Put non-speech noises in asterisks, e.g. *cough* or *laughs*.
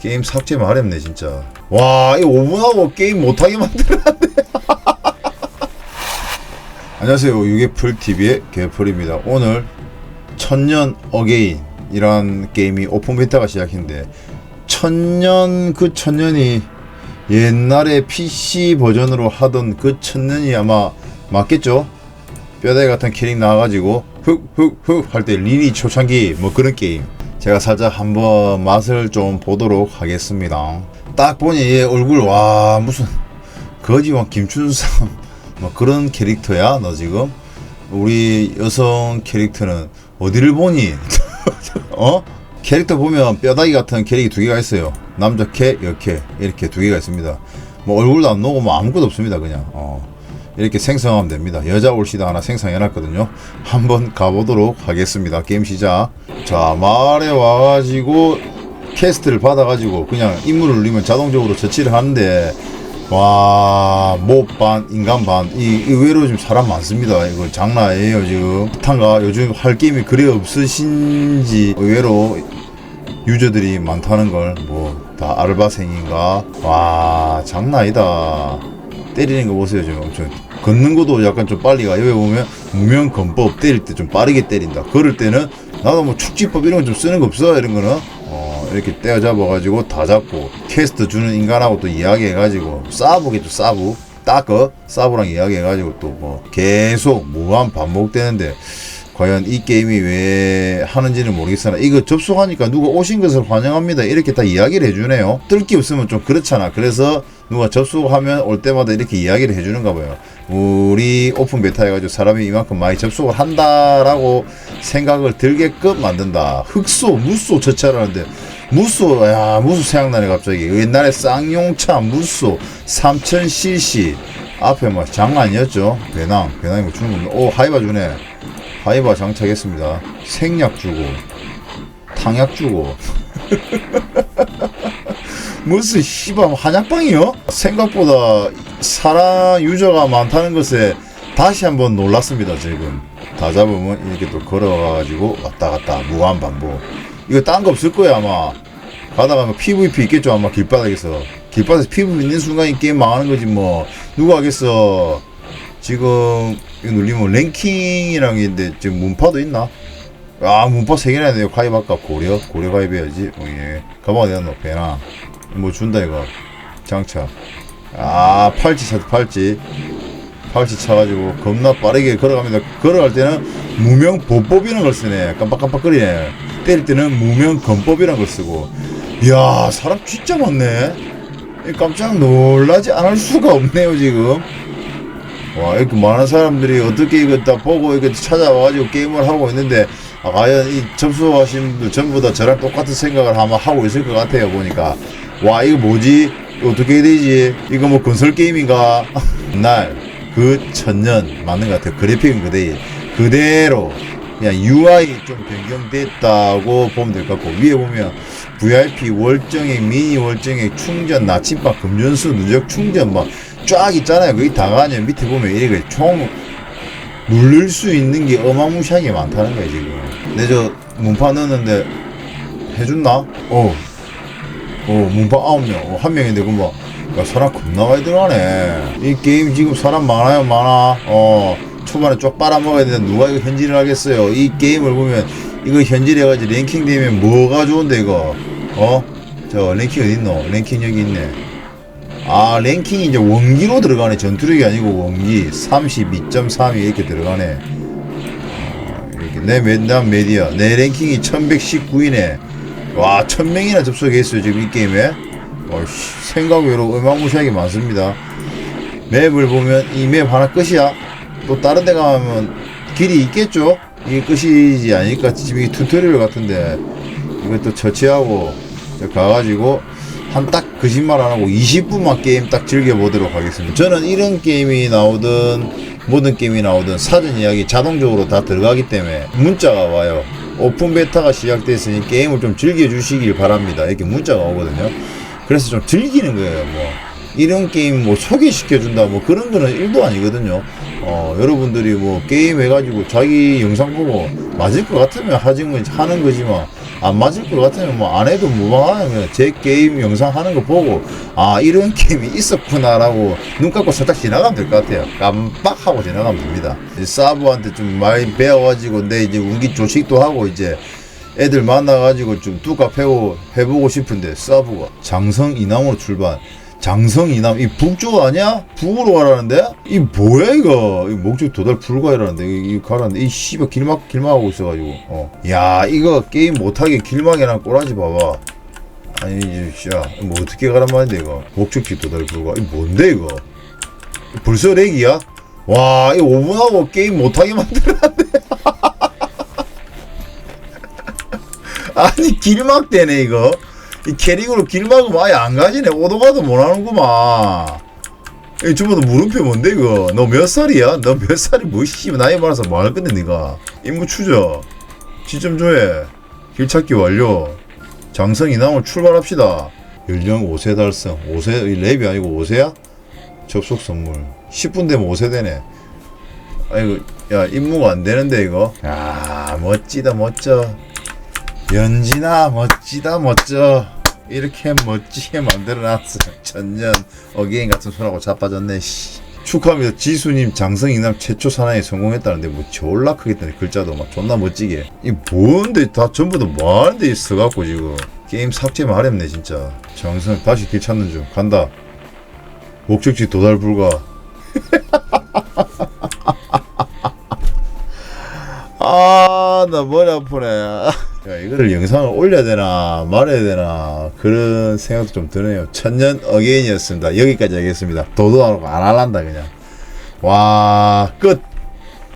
게임 삭제 말했네 진짜. 와 이 5분하고 게임 못하게 만들었네. *laughs* 안녕하세요. 유개풀TV의 개풀입니다. 오늘 천년 어게인 이란 게임이 오픈 베타가 시작했는데 천년 그 천년이 옛날에 PC 버전으로 하던 그 천년이 아마 맞겠죠? 뼈다귀 같은 캐릭 나와가지고 흑흑흑 할 때 리니 초창기 뭐 그런 게임 제가 살짝 한번 맛을 좀 보도록 하겠습니다. 딱 보니 얘 얼굴 와 무슨 거지왕 김춘삼 *laughs* 뭐 그런 캐릭터야 너 지금? 우리 여성 캐릭터는 어디를 보니? *laughs* 어? 캐릭터 보면 뼈다귀 같은 캐릭이 두 개가 있어요. 남자 캐 여캐. 이렇게 두 개가 있습니다. 뭐 얼굴도 안 나오고 뭐 아무것도 없습니다 그냥. 어 이렇게 생성하면 됩니다. 여자 올시다 하나 생성해놨거든요. 한번 가보도록 하겠습니다. 게임 시작. 자, 마을에 와가지고 캐스트를 받아가지고 그냥 임무를 누르면 자동적으로 처치를 하는데 와, 몹반, 인간 반. 이, 의외로 지금 사람 많습니다. 이거 장난 아니에요, 지금. 탄가 요즘 할 게임이 그리 없으신지 의외로 유저들이 많다는 걸 뭐 다 알바생인가? 와, 장난 아니다. 때리는 거 보세요 지금 엄청. 걷는 것도 약간 좀 빨리 가 여기 보면 무명 건법 때릴 때 좀 빠르게 때린다. 그럴 때는 나도 뭐 축지법 이런 거 좀 쓰는 거 없어? 이런 거는? 어 이렇게 떼어 잡아 가지고 다 잡고 퀘스트 주는 인간하고 또 이야기해 가지고 싸보겠죠 싸부. 따거? 싸부랑 이야기해 가지고 또 뭐 계속 무한 반복되는데 과연 이 게임이 왜 하는지는 모르겠으나 이거 접속하니까 누가 오신 것을 환영합니다. 이렇게 다 이야기를 해주네요. 뜰게 없으면 좀 그렇잖아. 그래서 누가 접속하면 올 때마다 이렇게 이야기를 해주는가 봐요. 우리 오픈 베타 해가지고 사람이 이만큼 많이 접속을 한다라고 생각을 들게끔 만든다. 흑소 무소 처치하라는데 무소 야 무소 생각나네 갑자기. 옛날에 쌍용차 무소 3000cc 앞에 뭐 장난 아니었죠. 배낭 배낭이 뭐 주는 건데 오 하이바 주네 하이바 장착했습니다. 생약 주고 탕약 주고. *laughs* 무슨 씨발 한약방이요? 생각보다 사람 유저가 많다는 것에 다시 한번 놀랐습니다 지금. 다 잡으면 이렇게 또 걸어가지고 왔다 갔다 무한 반복. 이거 딴 거 없을 거야 아마. 가다가 뭐 PVP 있겠죠 아마 길바닥에서. 길바닥에서 PVP 있는 순간 이 게임 망하는 거지 뭐. 누가 하겠어 지금 이거 눌리면 랭킹이라는 게 있는데 지금 문파도 있나? 아 문파 세 개나 되네요. 가입 아까 고려 고려 가입해야지. 어, 예. 가방 어디다 넣어 배나. 뭐 준다 이거. 장착 아 팔찌 차 팔찌. 팔찌 차가지고 겁나 빠르게 걸어갑니다. 걸어갈 때는 무명 보법이라는 걸 쓰네. 깜빡깜빡거리네. 때릴 때는 무명 건법이라는 걸 쓰고. 이야 사람 진짜 많네. 깜짝 놀라지 않을 수가 없네요 지금 와 이렇게 많은 사람들이 어떻게 이거 다 보고 이렇게 찾아와가지고 게임을 하고 있는데 아, 과연 이 접수하신 분들 전부 다 저랑 똑같은 생각을 아마 하고 있을 것 같아요 보니까. 와 이거 뭐지? 어떻게 해야 되지? 이거 뭐 건설 게임인가? *laughs* 날 그 천년 맞는 것 같아요. 그래픽은 그대로 그대로 그냥 UI 좀 변경됐다고 보면 될 것 같고 위에 보면 VIP 월정액 미니 월정액 충전 나침반 금전수 누적 충전 막 쫙 있잖아요. 거기 다 가냐 밑에 보면 이렇게 총 누를 수 있는 게 어마무시하게 많다는 거야 지금. 근데 저 문파 넣었는데 해준나? 어. 어 문파 아홉 명. 어, 한 명인데 그럼 뭐 야, 사람 겁나 많이 들어가네. 이 게임 지금 사람 많아요 많아. 어 초반에 쪽 빨아먹어야 되는데 누가 이거 현질을 하겠어요. 이 게임을 보면 이거 현질해가지고 랭킹 되면 뭐가 좋은데 이거. 어? 저 랭킹 어딨노? 랭킹 여기 있네. 아 랭킹이 이제 원기로 들어가네 전투력이 아니고 원기 32.3이 이렇게 들어가네 어, 이렇게 내 맨담 메디어 내 랭킹이 1119이네 와 1000명이나 접속했어요 지금 이 게임에 어, 씨, 생각 외로 어마무시하게 많습니다 맵을 보면 이 맵 하나 끝이야 또 다른 데 가면 길이 있겠죠 이게 끝이지 아닐까 지금 이게 튜토리얼 같은데 이것도 처치하고 가가지고 한 딱 거짓말 안 하고 20분만 게임 딱 즐겨보도록 하겠습니다. 저는 이런 게임이 나오든 모든 게임이 나오든 사전 이야기 자동적으로 다 들어가기 때문에 문자가 와요. 오픈 베타가 시작됐으니 게임을 좀 즐겨주시길 바랍니다. 이렇게 문자가 오거든요. 그래서 좀 즐기는 거예요. 뭐 이런 게임 뭐 소개시켜준다 뭐 그런 거는 일도 아니거든요. 어, 여러분들이 뭐 게임 해가지고 자기 영상 보고 맞을 것 같으면 거, 하는 거지만 안 맞을 것 같으면 뭐 안 해도 무방하면 제 게임 영상 하는 거 보고 아 이런 *laughs* 게임이 있었구나라고 눈 감고 살짝 지나가면 될 것 같아요. 깜빡하고 지나가면 됩니다. 사부한테 좀 많이 배워가지고 내 이제 운기 조식도 하고 이제 애들 만나가지고 좀 뚜까 패고 해보고 싶은데 서브가 장성 이남으로 출발 장성 이남 이 북쪽 아니야? 북으로 가라는데? 이 뭐야 이거? 이 목적 도달 불가이라는데 이, 이 가라는데. 이 씨발 길막 길막하고 있어가지고. 어야 이거 게임 못하게 길막이랑 꼬라지 봐봐. 아니 이제 야뭐 어떻게 가란 말인데 이거? 목적지 도달 불가. 이 뭔데 이거? 벌써 렉이야? 와, 이 5분하고 게임 못하게 만들었네. *laughs* 아니 길막되네 이거 이 캐릭으로 길 막으면 아예 안 가지네. 오도가도 못 하는구만. 이 주모도 물음표 뭔데 이거? 너 몇 살이야? 너 몇 살이 뭐 씨발. 나이 많아서 뭐 할 건데 니가? 임무 추적 지점 조회. 길찾기 완료. 장성 이남을 출발합시다. 연령 5세 달성. 5세 이 랩이 아니고 5세야? 접속 선물. 10분 되면 5세 되네. 아이고 야 임무가 안 되는데 이거? 야 멋지다 멋져. 연진아 멋지다 멋져 이렇게 멋지게 만들어놨어 천년 어게인 같은 소라고 자빠졌네 씨. 축하합니다. 지수님 장성 이남 최초 사나이 성공했다는데 뭐 졸라 크겠다네 글자도 막 존나 멋지게. 이 뭔데? 다 전부 다 뭐하는데 있어갖고 지금. 게임 삭제만 하렵네 진짜. 장성 다시 길 찾는 중. 간다. 목적지 도달 불가. *laughs* 아, 나 머리 아프네. 야, 이거를 영상을 올려야 되나, 말해야 되나, 그런 생각도 좀 드네요. 천년 어게인이었습니다. 여기까지 하겠습니다. 도도 안 하고 안 할란다, 그냥. 와, 끝.